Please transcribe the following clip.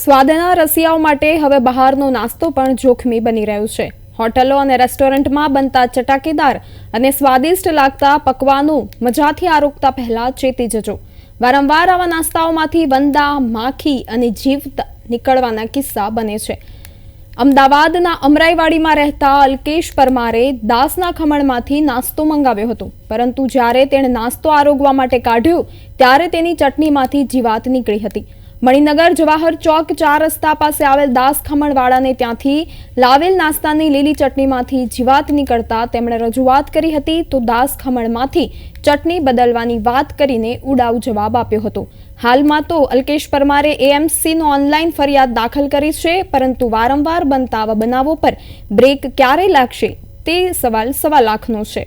સ્વાદના રસિયાઓ માટે હવે બહારનો નાસ્તો પણ જોખમી બની રહ્યો છે. હોટલો અને રેસ્ટોરન્ટમાં બનતા ચટાકેદાર અને સ્વાદિષ્ટ લાગતા પકવાનો મજાથી આરોગતા પહેલા ચેતી જજો. વારંવાર આવા નાસ્તાઓમાંથી વંદા, માખી અને જીવ નીકળવાના કિસ્સા બને છે. અમદાવાદના અમરાઈવાડીમાં રહેતા અલ્કેશ પરમારે દાસના ખમણમાંથી નાસ્તો મંગાવ્યો હતો. પરંતુ જ્યારે તેણે નાસ્તો આરોગવા માટે કાઢ્યો, ત્યારે તેની ચટણીમાંથી જીવાત નીકળી હતી. મણિનગર જવાહર ચોક ચાર રસ્તા પાસે આવેલ દાસ ખમણવાળાને ત્યાંથી લાવેલ નાસ્તાની લીલી ચટણીમાંથી જીવાત નીકળતા તેમણે રજૂઆત કરી હતી, તો દાસ ખમણમાંથી ચટણી બદલવાની વાત કરીને ઉડાવ જવાબ આપ્યો હતો. હાલમાં તો અલ્કેશ પરમારે એએમસીનો ઓનલાઈન ફરિયાદ દાખલ કરી છે, પરંતુ વારંવાર બનતા બનાવો પર બ્રેક ક્યારે લાગશે તે સવાલ સવા લાખનો છે.